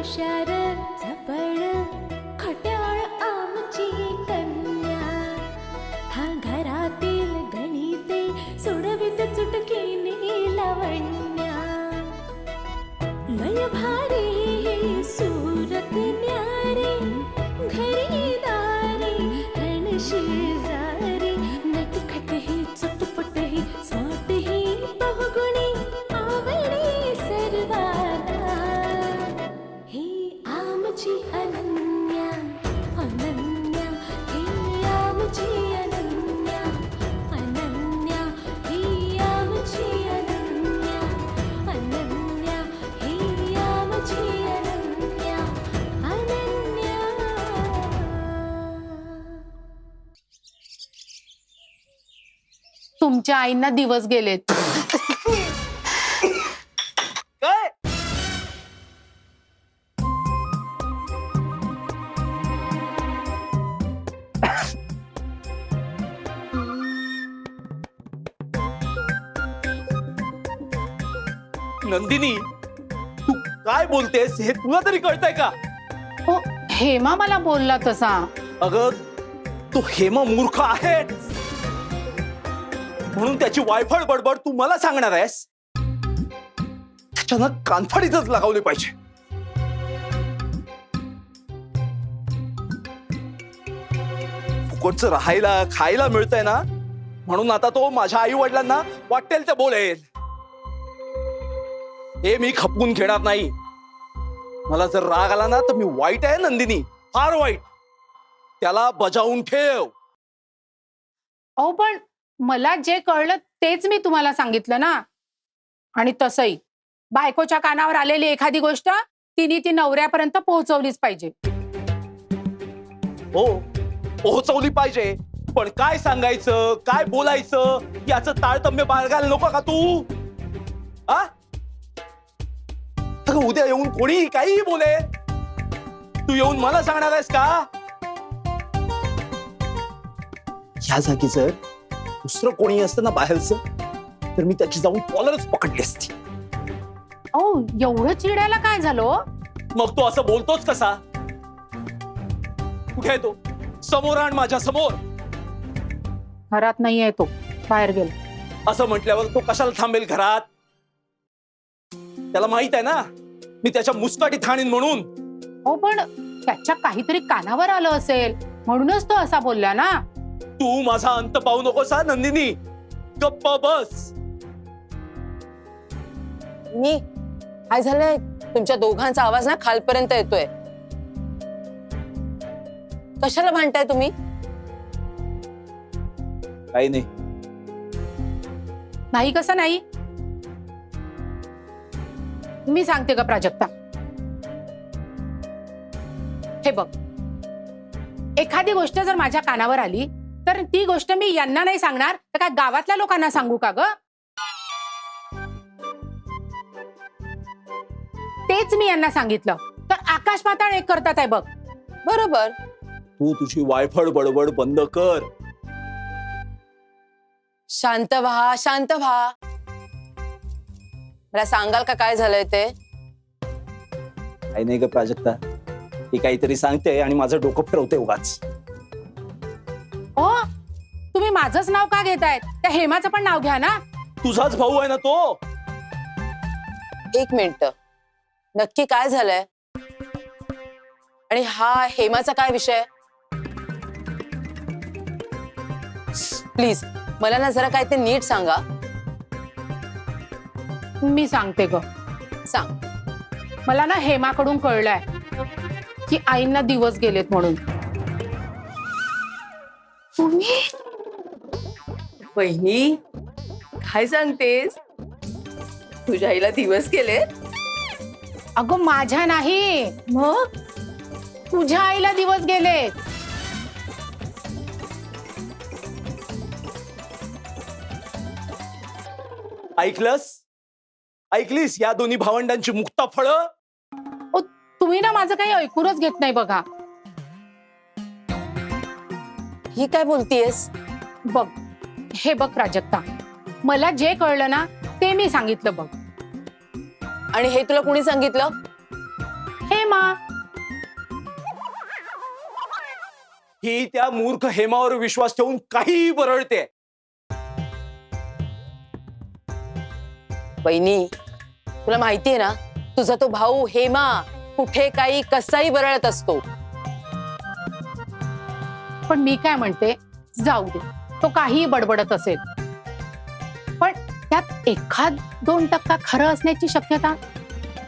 हुशार तुमच्या आईंना दिवस गेलेत. काय? नंदिनी तू काय बोलतेस हे तुला तरी कळतंय का? हो हेमा मला बोलला तसा. अगं तू हेमा मूर्ख आहे म्हणून त्याची वायफळ बडबड तू मला सांगणार आहेस? त्याच्यानं कानफडीतच लगावली पाहिजे. फुकटचं राहायला खायला मिळतंय ना? म्हणून आता तो माझ्या आई वडिलांना वाटेल ते बोलेल हे मी खपवून घेणार नाही. मला जर राग आला ना तर मी वाईट आहे नंदिनी. फार वाईट. त्याला बजावून ठेव. अहो पण मला जे कळलं तेच मी तुम्हाला सांगितलं ना. आणि तसंही. बायकोच्या कानावर आलेली एखादी गोष्ट तिने ती नवऱ्यापर्यंत पोहोचवलीच पाहिजे. हो पोहोचवली पाहिजे. पण काय सांगायचं काय बोलायचं याचं ताळतम्य बाळगायला नको का तू? आ? अगं उद्या येऊन कोणी काहीही बोले. तू येऊन मला सांगणार आहेस का? ह्या जागी जर दुसरं कोणी असतं ना बाहेरचं तर मी त्याची जाऊन कॉलरच पकडली असती. अहो एवढं चिडायला काय झालं हो? मग तो असं बोलतोच कसा? कुठे आहे तो? समोर आण माझ्यासमोर. घरात नाहीये तो बाहेर गेला. असं म्हटल्यावर तो कशाला थांबेल घरात? त्याला माहीत आहे ना मी त्याच्या मुस्काटी थाणीन म्हणून. हो पण त्याच्या काहीतरी कानावर आलं असेल म्हणूनच तो असा बोलला ना. तू माझा अंत पाहू नकोस हा नंदिनी. गप्प बस. मी? काय झालंय? तुमच्या दोघांचा आवाज ना खालपर्यंत येतोय. कशाला भांडताय तुम्ही? काही नाही. नाही कसं नाही? मी सांगते का प्राजक्ता? हे बघ. एखादी गोष्ट जर माझ्या कानावर आली तर ती गोष्ट मी यांना नाही सांगणार तर काय गावातल्या लोकांना सांगू का ग? तेच मी यांना सांगितलं. तर आकाश पाताळ एक करतात आहे बघ. बरोबर? तू तुझी वायफळ बडबड बंद कर. शांत व्हा शांत व्हा. मला सांगाल का काय झालंय ते? काही नाही ग प्राजक्ता. ती काहीतरी सांगते आणि माझं डोकं फिरवते उगाच. ओ तुम्ही माझंच नाव का घेतायत? त्या हेमाचं पण नाव घ्या ना. तुझाच भाऊ आहे ना तो? एक मिनिट. नक्की काय झालंय? आणि हा हेमाचा काय विषय? प्लीज मला ना जरा काय ते नीट सांगा. मी सांगते ग. सांग. मला ना हेमाकडून कळलंय की आईंना दिवस गेलेत म्हणून. तुम्ही बहिणी काय सांगतेस? तुझ्या आईला दिवस गेले अगं माझ्या नाही. मग? तुझ्या आईला दिवस गेले. ऐकलंस? ऐकलीस या दोन्ही भावंडांची मुक्ता फळं तुम्ही ना माझं काही ऐकूनच घेत नाही बघा. ही काय बोलतीयस? बघ हे बघ प्राजक्ता मला जे कळलं ना ते मी सांगितलं बघ. आणि हे तुला कुणी सांगितलं? हे मा. ही त्या मूर्ख हेमावर विश्वास ठेवून काहीही बरळते बहिणी तुला माहितीये ना तुझा तो भाऊ हेमा कुठे काही कसाही बरळत असतो. पण मी काय म्हणते जाऊ दे. तो काहीही बडबडत असेल. पण त्यात एखाद दोन टक्का खरं असण्याची शक्यता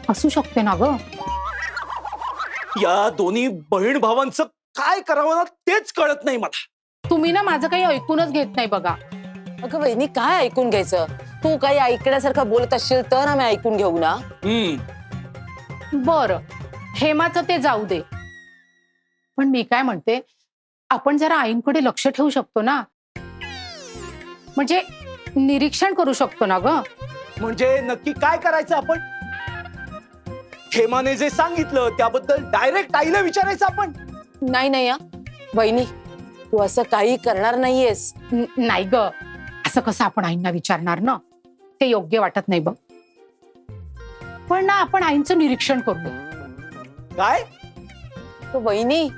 असू शकते ना ग? या दोन्ही बहीण भावांचं काय करावं ना तेच कळत नाही मला. तुम्ही ना माझं काही ऐकूनच घेत नाही बघा. अगं बहिणी काय ऐकून घ्यायचं? तू काही ऐकण्यासारखं बोलत असशील तर आम्ही ऐकून घेऊ ना. हम्म. बर. हेमाचं ते जाऊ दे. पण मी काय म्हणते आपण जरा आईंकडे लक्ष ठेवू शकतो ना? म्हणजे निरीक्षण करू शकतो ना ग? म्हणजे नक्की काय करायचं आपण? हेमाने जे सांगितलं त्याबद्दल डायरेक्ट आईला विचारायचं आपण. नाही नाही या बहिणी तू असं काही करणार नाहीयेस. न- नाही ग. असं कसं आपण आईंना विचारणार ना? ते योग्य वाटत नाही बघ. पण ना आपण आईंचं निरीक्षण करू. काय? तो बहिणी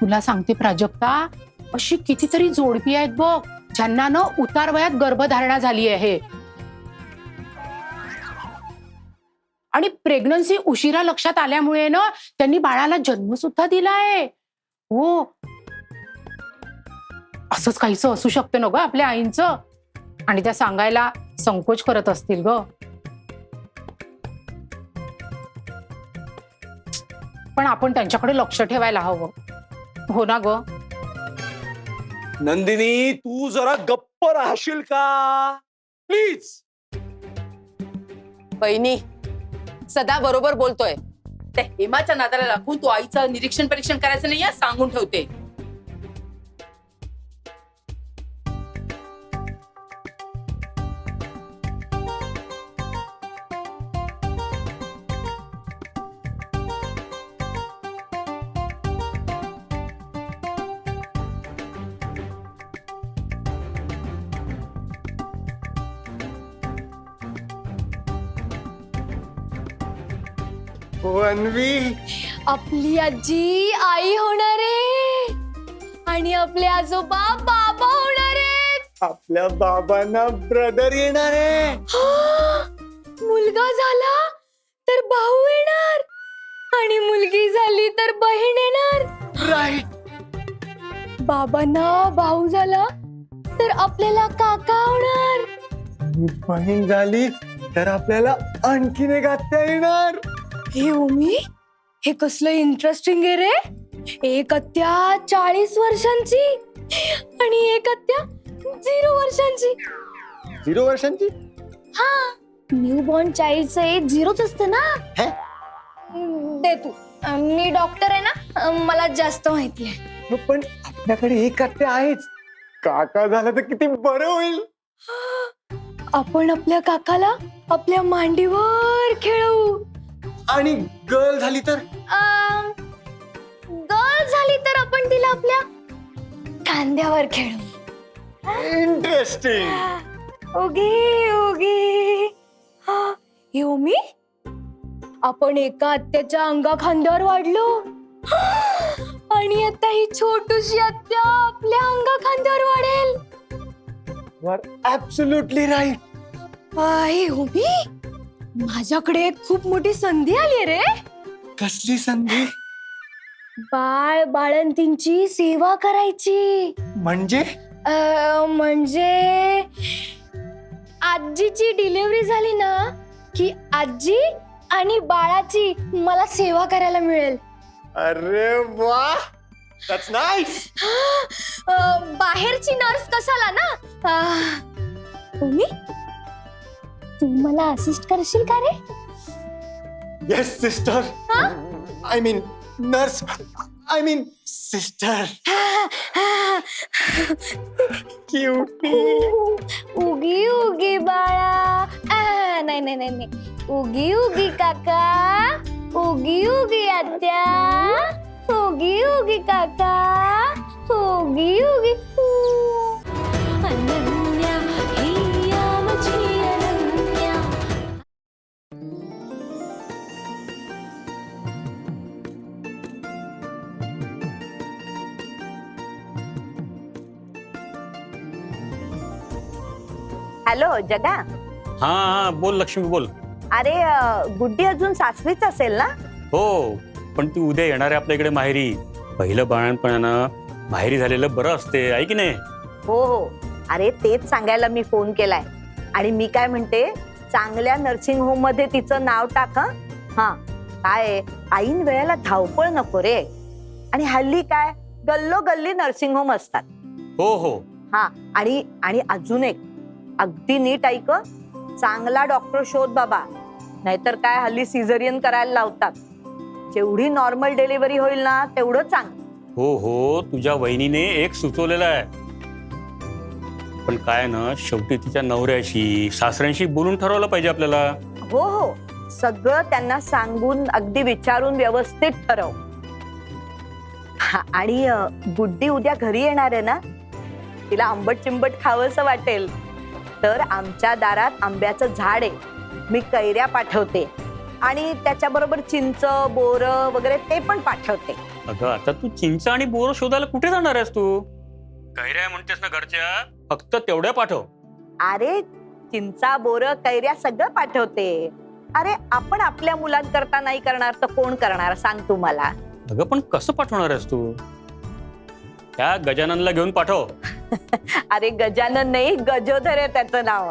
तुला सांगते प्राजक्ता अशी कितीतरी जोडपी आहेत बघ ज्यांना न उतार वयात गर्भधारणा झाली आहे. आणि प्रेग्नन्सी उशिरा लक्षात आल्यामुळे ना त्यांनी बाळाला जन्म सुद्धा दिला आहे. हो. असंच काहीच असू शकतं ना ग आपल्या आईंचं? आणि त्या सांगायला संकोच करत असतील ग. पण आपण त्यांच्याकडे लक्ष ठेवायला हवं. हो ना ग. नंदिनी तू जरा गप्प राहशील का? प्लीज बहिणी सदा बरोबर बोलतोय. त्या हेमाच्या नादाला लागून तू आईचं निरीक्षण परीक्षण करायचं नाही या सांगून ठेवते. अन्वी आपली आजी आई होणार आहे. आणि आपले आजोबा बाबा होणार आहेत. आपल्या बाबांना ब्रदर येणार आहे. मुलगा झाला तर भाऊ येणार. आणि मुलगी झाली तर बहीण येणार. राईट बाबांना भाऊ झाला तर आपल्याला काका होणार. बहीण झाली तर आपल्याला आणखीन एक आत्या येणार. हे उमी हे कसलं इंटरेस्टिंग आहे रे? एक अत्या चाळीस वर्षांची आणि एक अत्या झिरो वर्षांची. झिरो वर्षांची? हा न्यू बॉर्न चाइल्डचं एज झिरोच असतं ना? हे? दे तू. मी डॉक्टर आहे ना मला जास्त माहिती आहे. हो, पण आपल्याकडे एक आत्या आहेच. काका झालं तर किती बरं होईल. आपण आपल्या काकाला आपल्या मांडीवर खेळवू. आणि गर्ल झाली तर? गर्ल झाली तर आपण तिला आपल्या खांद्यावर खेळवू इंटरेस्टिंग ओगे ओगे हा, हे ओमी आपण एका आत्याच्या अंगा खांद्यावर वाढलो. आणि आता ही छोटूशी आत्या आपल्या अंगा खांद्यावर वाढेल. वर ऍब्सोल्युटली राईट आहे ओमी माझ्याकडे एक खूप मोठी संधी आली रे. कसली संधी? बाळ बाळंतींची सेवा करायची. म्हणजे? अ, म्हणजे आजीची डिलिव्हरी झाली ना की आजी आणि बाळाची मला सेवा करायला मिळेल. अरे वा! दॅट्स नाईस अ, बाहेरची नर्स कशाला ना? अ, तुम्ही तू मला असिस्ट करशील का रे? Yes sister I mean nurse I mean sister cutie उगी उगी बाळा आ, नाही नाही नाही नाही उगी उगी काका उगी उगी आत्या उगी उगी काका उगी उगी अनन्या ही हॅलो जगा. हा हा बोल लक्ष्मी बोल. अरे अ, गुड्डी अजून सासरीच असेल ना? हो पण ती उद्या येणार आहे आपल्या इकडे माहेरी. पहिलं बाळणपणानं माहेरी झालेलं बरं असते आहे की नाही? हो हो. अरे तेच सांगायला मी फोन केलाय. आणि मी काय म्हणते चांगल्या नर्सिंग होममध्ये तिचं नाव टाक हं? हा. काय ऐन वेळेला धावपळ नको रे. आणि हल्ली काय? गल्लो गल्ली नर्सिंग होम असतात. हो हो. हा. आणि आणि अजून एक. अगदी नीट ऐक. चांगला डॉक्टर शोध बाबा. नाहीतर काय हल्ली सिझरियन करायला लावतात. जेवढी नॉर्मल डिलिव्हरी होईल ना तेवढं चांगलं हो हो तुझ्या वहिनीने एक सुचवलेलं आहे. पण काय ना शेवटी तिच्या नवऱ्याशी सासऱ्यांशी बोलून ठरवलं पाहिजे आपल्याला. हो हो. सगळं त्यांना सांगून अगदी विचारून व्यवस्थित ठरव. हा, आणि अ, गुड्डी उद्या घरी येणार आहे ना? तिला आंबट चिंबट खावंसं वाटेल. तर आमच्या दारात आंब्याचं झाड आहे. मी कैऱ्या पाठवते. आणि त्याच्याबरोबर चिंच बोर वगैरे ते पण पाठवते. अगं आता तू चिंच आणि बोर शोधायला कुठे जाणार आहेस तू? कैऱ्या म्हणतेस ना घरच्या? फक्त तेवढ्या पाठव. अरे चिंचा बोर कैऱ्या सगळं पाठवते. अरे आपण आपल्या मुलांकरता नाही करणार तर कोण करणार? सांग तू मला. अगं पण कसं पाठवणार आहेस तू? त्या गजाननला घेऊन पाठव. अरे गजानन नाही गजोधर आहे त्याचं नाव.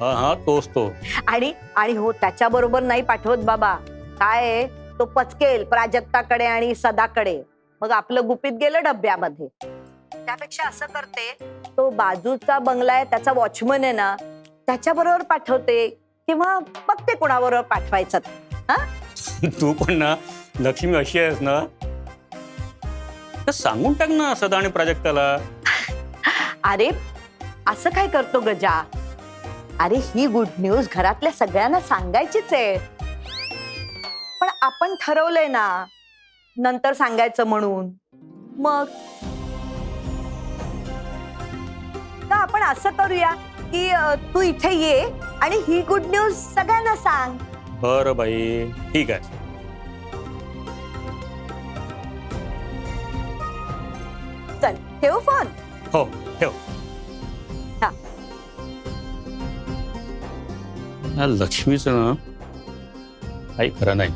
हा हा तोच तो. आणि आणि हो त्याच्या बरोबर नाही पाठवत बाबा. काय आहे, तो पचकेल प्राजक्ताकडे आणि सदाकडे. मग आपलं गुपित गेलं डब्यामध्ये. त्यापेक्षा असं करते तो बाजूचा बंगला आहे त्याचा वॉचमन आहे ना त्याच्या बरोबर पाठवते. किंवा बघते कोणाबरोबर पाठवायचं. ते. तू पण ना लक्ष्मी अशी आहेस ना. तर सांगून टाक ना सदा आणि प्राजक्ताला. अरे असं काय करतो गजा अरे ही गुड न्यूज घरातल्या सगळ्यांना सांगायचीच आहे. पण आपण ठरवलंय ना नंतर सांगायचं म्हणून. मग? आपण असं करूया की तू इथे ये आणि ही गुड न्यूज सगळ्यांना सांग. बरं बाई ठीक आहे. चल ठेवू फोन हो. ठेव हा. या लक्ष्मीचं ना काही खरं नाही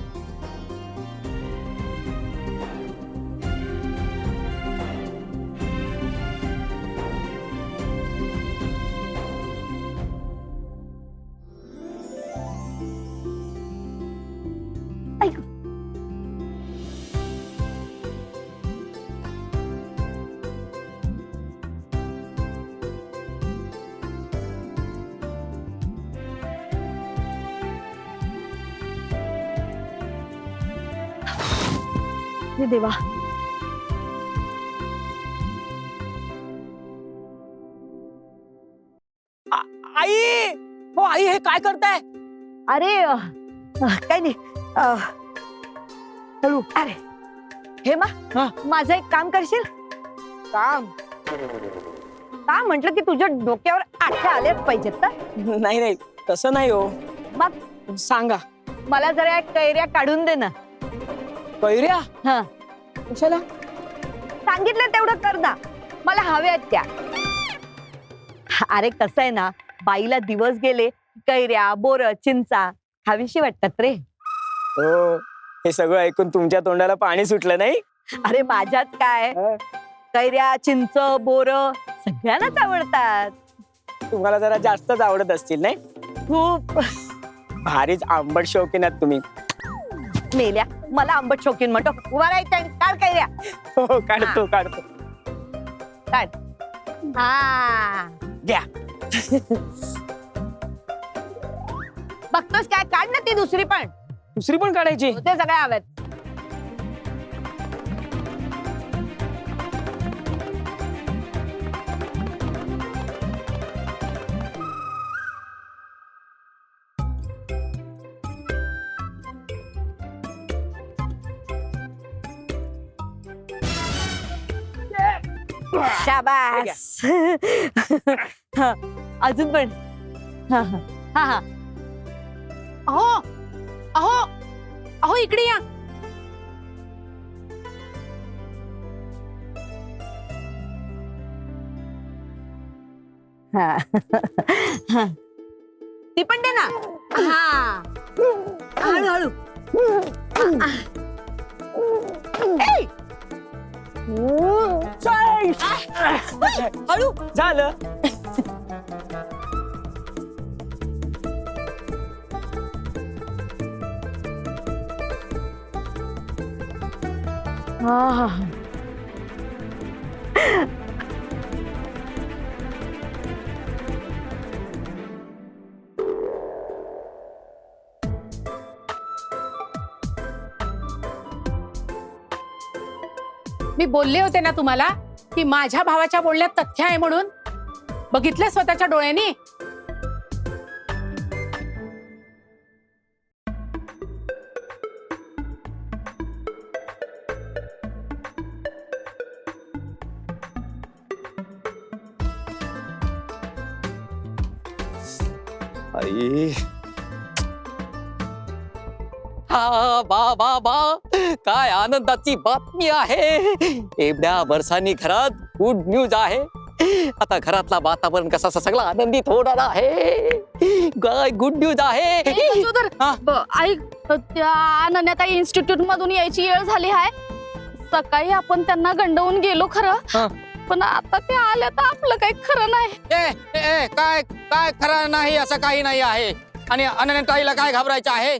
हे देवा आई हो आई हे काय करताय अरे काय नाही हळू अरे हे मा हा. माझं एक काम करशील काम का म्हंटल की तुझ्या डोक्यावर आठ्या आल्याच पाहिजेत तर नाही नाही तसं नाही हो मग सांगा मला जरा एक कैऱ्या काढून दे ना कैऱ्या हा. कशाला? सांगितलं तेवढं कर ना मला हव्यात त्या. अरे कसं आहे ना बाईला दिवस गेले कैऱ्या बोर चिंचा खावीशी वाटतात रे. हो हे सगळं ऐकून तुमच्या तोंडाला पाणी सुटलं नाही? अरे माझ्यात काय? हा. कैऱ्या चिंच बोर सगळ्यांनाच आवडतात. तुम्हाला जरा जास्तच आवडत असतील नाही? खूप. भारीच आंबट शौकीन आहात तुम्ही. मेल्या. मला आंबट शौकीन म्हणतो. उभा राहायचं काढ कैऱ्या हो काढतो काढतो. काढ. हा. घ्या बघतोस काय? काढ ना ती दुसरी पण. दुसरी पण काढायची. ते सगळ्या हव्यात शाबास हा, अजून पण. हा हा. हा हा. अहो अहो अहो इकडे या. हा. हा. ती पण दे ना. हा. हळूहळू ए! चल. हळू झालं मी बोलले होते ना तुम्हाला की माझ्या भावाच्या बोलण्यात तथ्य आहे म्हणून? बघितलं स्वतःच्या डोळ्यांनी? काय आनंदाची बातमी आहे? एवढ्या वर्षांनी घरात गुड न्यूज आहे. आता घरातला वातावरण कसा सगळा आनंदित होणार आहे. काय गुड न्यूज आहे? हा. अनन्याताई इन्स्टिट्यूट मधून यायची वेळ झाली आहे सकाळी आपण त्यांना गंडवून गेलो हा. खरं पण आता ते आल्या तर आपलं काही खरं नाही. ए, ए, ए, काय काय खरं नाही असं काही नाही आहे. आणि अनन्यताईला काय घाबरायचं आहे?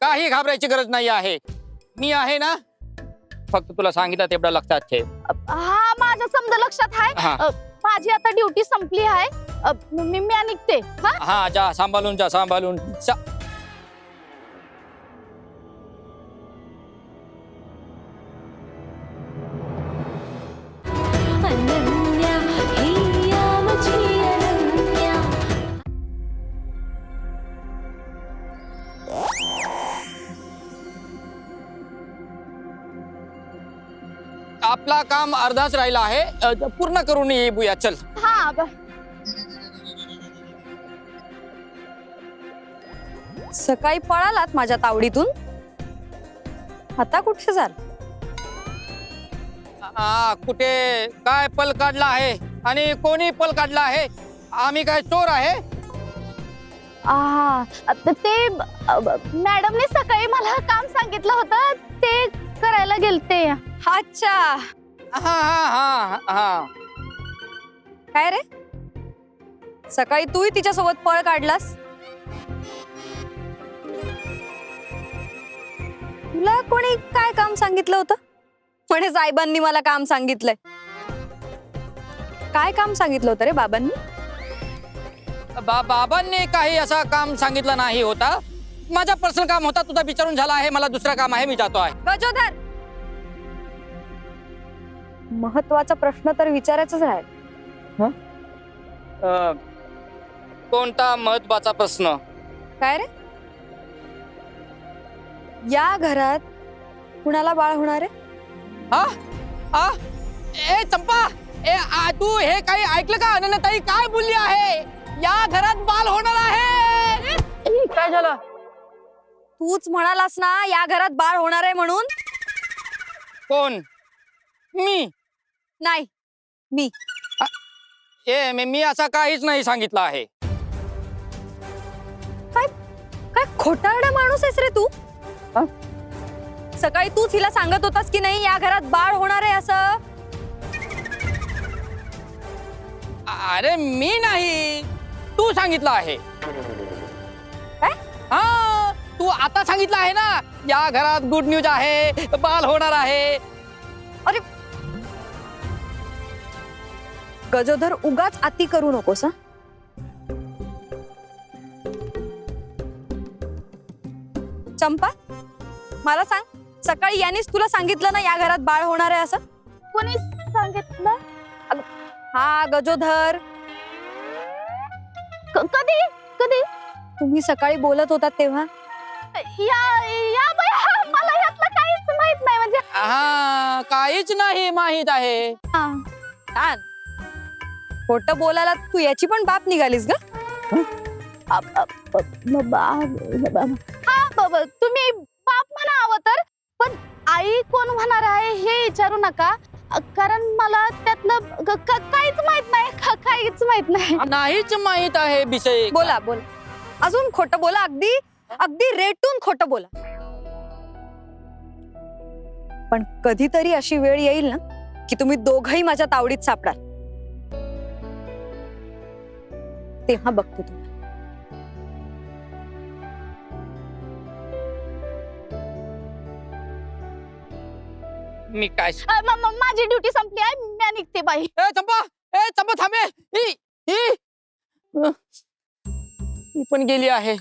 काही घाबरायची गरज नाही आहे. मी आहे ना? फक्त तुला सांगितलं तेवढं लक्षात ठेव. हा माझ्या समजा लक्षात आहे. हा. अ, माझी आता ड्युटी संपली आहे. अ, मी मी निघते. हा? हा जा सांभाळून जा सांभाळून. जा. आपला काम अर्धाच राहिला आहे. पूर्ण करून येऊया चल. हा सकाळी पळालात माझ्या तावडीतून? आता कुठे जाल? आ, कुठे? काय पल काढला आहे? आणि कोणी पल काढला आहे? आम्ही काय चोर आहे? आ, आता ते मॅडमने सकाळी मला काम सांगितलं होतं. ते करायला गेलते. अच्छा. हा हा हा हा. काय रे? सकाळी तूही तिच्यासोबत पळ काढलास? तुला कोणी काय काम सांगितलं होतं? म्हणे साहेबांनी मला काम सांगितलंय? काय काम सांगितलं होतं रे बाबांनी? बा बाबांनी काही असा काम सांगितलं नाही होता. माझा पर्सनल काम होता तुझा विचारून झाला आहे मला दुसरं काम आहे मी जातो आहे. गजोधर महत्त्वाचा प्रश्न तर विचारायचाच राहील अ, कोणता महत्त्वाचा प्रश्न? काय रे? या घरात कुणाला बाळ होणार आहे? हा हा ए चंपा! ए आ, तू हे काही ऐकलं का? अनन्यताई काय बोलली आहे? या घरात बाल होणार आहे! काय झालं? तूच म्हणालास ना या घरात बाळ होणार आहे म्हणून? कोण? मी? नाही ए मी मी असा काहीच नाही सांगितलं आहे. काय खोटारडा माणूस आहेस रे तू? हा? सकाळी तूच हिला सांगत होतास की नाही या घरात बाळ होणार आहे असं? अरे मी नाही तू सांगितलं आहे. काय? हा तू आता सांगितलं आहे ना या घरात गुड न्यूज आहे बाल होणार आहे. गजोधर उगाच अति करू नकोस हा? चंपा मला सांग सकाळी यानेच तुला सांगितलं ना या घरात बाळ होणार आहे असं? कोणी सांगितलं? हा गजोधर क- कधी? कधी? तुम्ही सकाळी बोलत होतात तेव्हा? या या बाया मला यातलं काहीच माहीत नाही म्हणजे हा काहीच नाही माहीत आहे. हा. छान. खोट बोलायला तू याची पण बाप निघालीस ग. हा तुम्ही बाप म्हणा हवं तर. पण आई कोण होणार आहे हे विचारू नका. कारण मला त्यातलं काहीच माहीत नाही. काहीच माहीत नाही. नाहीच माहीत आहे विषय. बोला बोला. अजून खोटं बोला अगदी अगदी रेटून खोटं बोला. पण कधीतरी अशी वेळ येईल ना की तुम्ही दोघही माझ्या तावडीत सापडाल. तेव्हा बघते तुम्ही. मी काय अ, म- म- माझी ड्युटी संपली आहे मी निघते बाई. ए चंपा! ए चंपा थांबे ही ही अ, ही पण गेली आहे.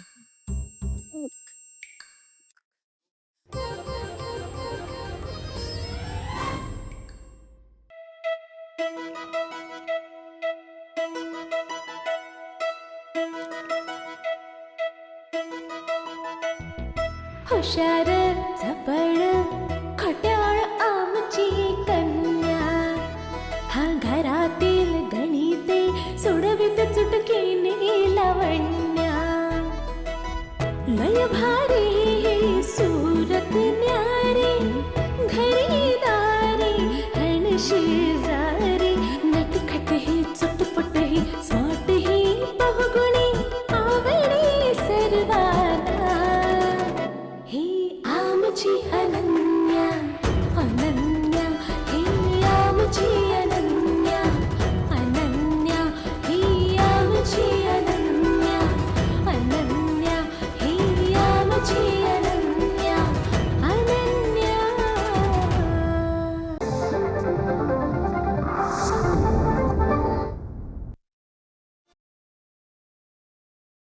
हुशार झपड खट्याळ आमची कन्या. हा घरातील गणिते सोडवित चुटकीने लावण्या. लय भारी